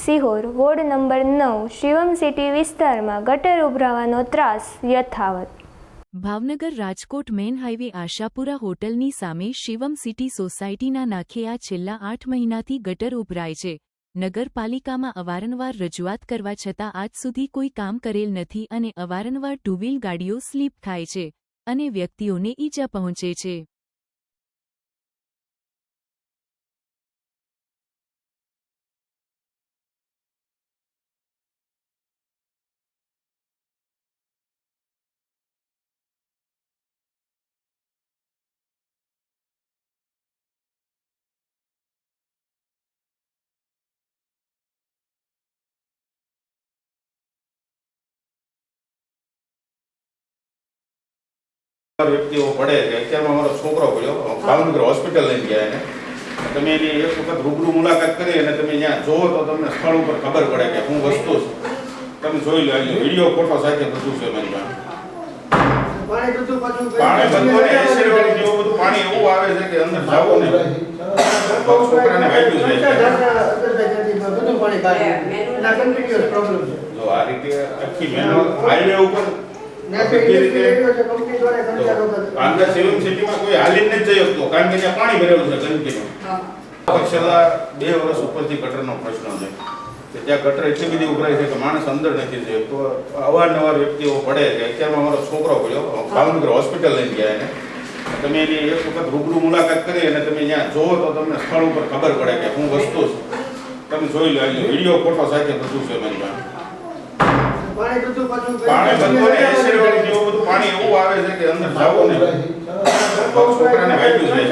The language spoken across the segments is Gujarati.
સિહોર વોર્ડ નંબર નવ શિવમ સિટી વિસ્તારમાં ગટર ઉભરાવાનો ત્રાસ યથાવત. ભાવનગર રાજકોટ મેન હાઈવે આશાપુરા હોટલની સામે શિવમ સિટી સોસાયટીના નાખે આ છેલ્લા આઠ મહિનાથી ગટર ઉભરાય છે. નગરપાલિકામાં અવારનવાર રજૂઆત કરવા છતાં આજ સુધી કોઈ કામ કરેલ નથી અને અવારનવાર ટુ વ્હીલ ગાડીઓ સ્લીપ થાય છે અને વ્યક્તિઓને ઈજા પહોંચે છે. વ્યક્તિઓ પડે છે. અત્યારમાં મારો છોકરો પડ્યો. ભાવનગર હોસ્પિટલ લઈને ગયા એને. તમે એની એક વખત રૂબરૂ મુલાકાત કરી અને તમે ત્યાં જોવો તો તમને સ્થળ ઉપર ખબર પડે કે હું વસ્તુ છે. તમે જોઈ લો એટલે વીડિયો ફોટો સાથે બધું છે મારી પાસે પાણી બધું એસિડ જેવું બધું પાણી એવું આવે છે કે અંદર જાવો ને છોકરાને વાગ્યું છે બધું પાણી બહાર એના continuous problem છે. જો આ રીતે આખી મહેનત હાઈવે ઉપર અંદર સિવિલ સિટીમાં કોઈ હાલી જ નથી જઈ શકતો કારણ કે ત્યાં પાણી ભરેલું છે કન્ટિન્યુ છેલ્લા બે વર્ષ ઉપરથી ગટરનો પ્રશ્ન છે. કે ત્યાં ગટર એટલી બધી ઉભરાય છે કે માણસ અંદર નથી જઈ તો અવારનવાર વ્યક્તિઓ પડે છે. અત્યારમાં અમારો છોકરો પડ્યો ભાવનગર હોસ્પિટલ લઈને ગયા એને. તમે એની એક વખત રૂબરૂ મુલાકાત કરી અને તમે ત્યાં જોવો તો તમને સ્થળ ઉપર ખબર પડે કે હું વસ્તુ છું. તમે જોઈ લો વીડિયો ફોટો સાથે બધું છે મારી પાસે. પાણી બધું પાછું પાણી બધું ને એસિડ જેવું બધું પાણી એવું આવે છે કે અંદર જાવો ને છોકરાને વાગ્યું છે.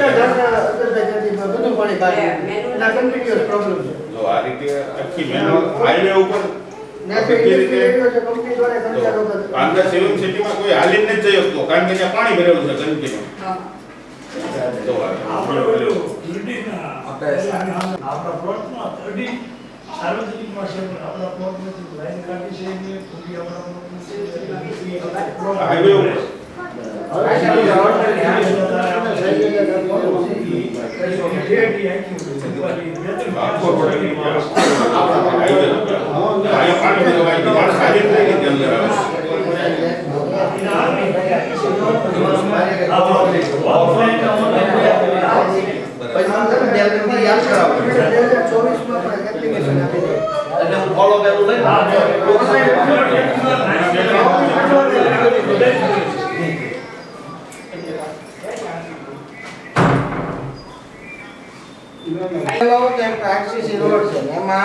બધું પાણી બહાર એના કન્ટિન્યુઅસ પ્રોબ્લેમ છે. જો આ રીતે આખી મેનો હાઈવે ઉપર બધી. અંદર સિવિલ સિટીમાં કોઈ હાલી જ નથી જઈ શકતો કારણ કે ત્યાં પાણી ભરેલું છે આપણે પેલું અઢી સાર્વજનિકમાં છે પણ આપણા પ્લોટમાંથી લાઈન કાઢી છે એની પૂરી આપણા. હાઈવે ઉપર આખો રોડ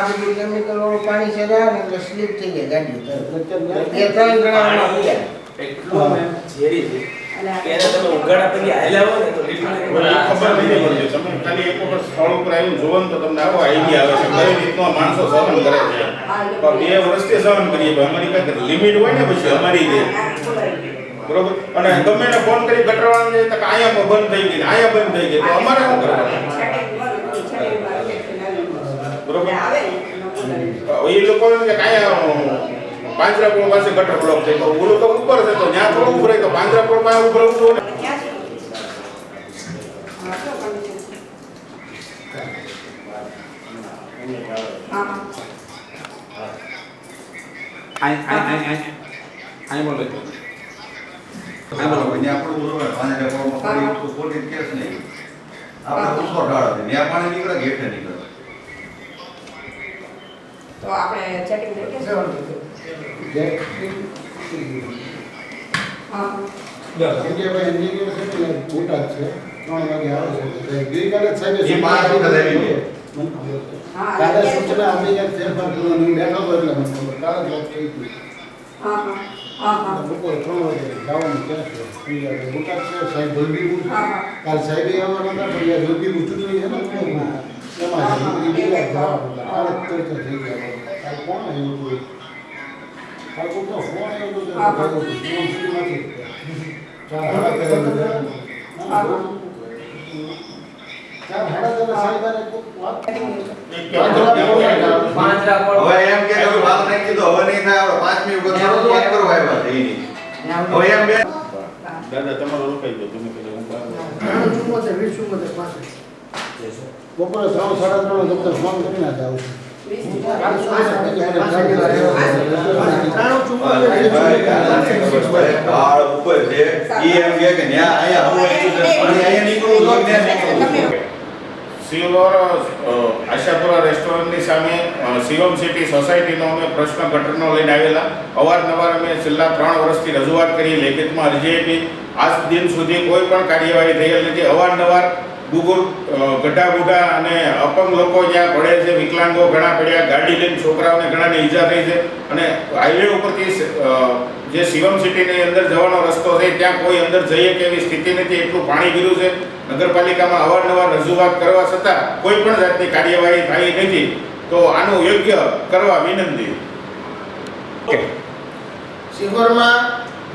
બધું chemical વાળું પાણી છે ને slip થઈ જાય ગાડી ત્રણ જણા ગયા. એટલું મેં ઝેરી છે એને તમે ઉઘાડા પછી હાલ્યા હો ને તો ખબર નથી પડતી તમે ઉપર તો તમને આવો આઈડિયા આવે કઈ રીતનો માણસો સહન કરે છે પણ બે સહન કરીએ અમારી લિમિટ હોય ને પછી અમારી જે બરોબર? અને ગમે એને ફોન કરી ગટરવાળાને તો બંધ થઈ ગઈ અહીંયા બંધ થઈ ગઈ તો અમારે શું કરવાનું બરોબર એ લોકો કે કાંઈ પાંજરાપોળ પાસે ગટર બ્લોક થઈ તો ઉપર છે તો ત્યાં થોડું ઉભરાય તો પાંજરાપોળ પાસે ઉભરાવું તો આપણે ચેકિંગ કરીએ હા. એ પાંચ વખત આવી ગઈ હા કાલે. સૂચના આપી કે ફેરફાર કરવાનું બેઠો હતો એટલે મને ખબર. કાલે જ વાત થઈ હતી. હા હા હા હા બપોરે ત્રણ વાગે જવાનું ક્યાં છે? છે, સાહેબ જલ્દીપુર છે. હા. કાલ સાહેબે આવવાના હતા, પણ ચૂંટણી છે ને, એમાં બધી થઈ કાલ કોણ આવ્યું? કાલ ફોન આવ્યો હતો ફોન. હા, હવે એમ કે વાત નહીં કીધું હવે નહીં થાય આપણે પાંચ મિનિટ વગર શરૂ વાત કરવા આવ્યા હવે એમ બે દાદા તમારો રોકાઈ ગયો તમે કીધું હું ત્રણ ચુમ્મોતેર, વીસ ચુમ્મોતેર પાસે. બપોરે ત્રણ સાડા ત્રણ વખતે ફોન કરીને જ આવું ઉપર છે ઈ એમ કે ન્યા અહીંયા હું અહીંયા નીકળવું તો ત્યાં નીકળવું અ, આશાપુરા રેસ્ટોરન્ટની સામે શિવમ સિટી સોસાયટીનો અમે પ્રશ્ન ગટરનો લઈને આવેલા. અવારનવાર અમે છેલ્લા ત્રણ વર્ષથી રજૂઆત કરી લેખિતમાં અરજી આપી. આજ દિન સુધી કોઈ પણ કાર્યવાહી થયેલ નથી. અવારનવાર ગુગુર ગઢા ગુઢા અને અપંગ લોકો જ્યાં પડે છે વિકલાંગો ઘણા પડ્યા ગાડી લઈને છોકરાઓને ઘણાને ઈજા થઈ છે. અને હાઈવે ઉપરથી જે શિવમ સિટીની અંદર જવાનો રસ્તો છે ત્યાં કોઈ અંદર જઈએ કે એવી સ્થિતિ નથી એટલું પાણી ગીરું છે. નગરપાલિકામાં અવારનવાર રજૂઆત કરવા છતાં કોઈ પણ જાતની કાર્યવાહી થઈ નથી. તો આનું યોગ્ય કરવા વિનંતી. શિહોરમાં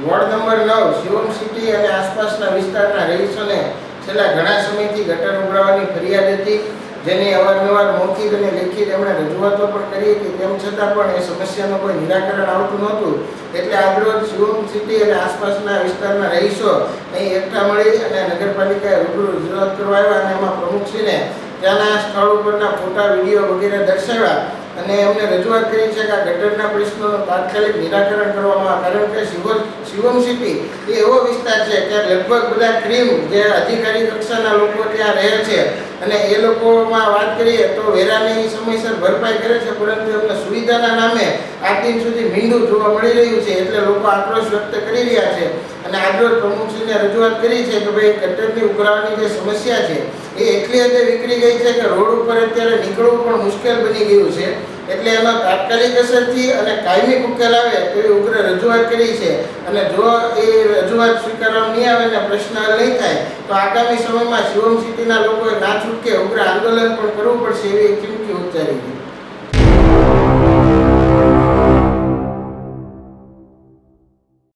વોર્ડ નંબર નવ શિવમ સિટી અને આસપાસના વિસ્તારના રહીશોને છેલ્લા ઘણા સમયથી ગટર ઉભરાવાની ફરિયાદ હતી. જેની અવારનવાર મૌખિક અને લેખિત એમણે રજૂઆતો પણ કરી હતી. તેમ છતાં પણ એ સમસ્યાનું કોઈ નિરાકરણ આવતું નહોતું. એટલે આજરોજ શિવમ સિટી અને આસપાસના વિસ્તારના રહીશો અહીં એકઠા મળી અને નગરપાલિકાએ રૂબરૂ રજૂઆત કરવા અને એમાં પ્રમુખશ્રીને ત્યાંના સ્થળ ઉપરના ફોટા, વીડિયો વગેરે દર્શાવ્યા અને એમને રજૂઆત કરી છે કે આ ગટરના પ્રશ્નોનું તાત્કાલિક નિરાકરણ કરવામાં કારણ કે શિવમ શિવમ સિટી, એ એવો વિસ્તાર છે કે લગભગ બધા ક્રીમ જે અધિકારી કક્ષાના લોકો ત્યાં રહે છે અને એ લોકોમાં વાત કરીએ તો વેરાની સમયસર ભરપાઈ કરે છે, પરંતુ એમને સુવિધાના નામે આ દિન સુધી મીંડું જોવા મળી રહ્યું છે, એટલે લોકો આક્રોશ વ્યક્ત કરી રહ્યા છે. અને આજરોજ પ્રમુખશ્રીને રજૂઆત કરી છે કે ભાઈ ગટરની ઉભરાવાની જે સમસ્યા છે, એ એટલી હદે વિકરી ગઈ છે કે રોડ ઉપર અત્યારે નીકળવું પણ મુશ્કેલ બની ગયું છે. એટલે એમાં તાત્કાલિક અસરથી અને કાયમી ઉકેલ આવે તેવી ઉગ્ર રજૂઆત કરી છે. અને જો એ રજૂઆત સ્વીકારવામાં નહીં આવે ને પ્રશ્ન નહીં થાય, તો આગામી સમયમાં શિવમ સિટીના લોકોએ ના છૂટકે ઉગ્ર આંદોલન પણ કરવું પડશે એવી ચીમકી ઉચ્ચારી છે.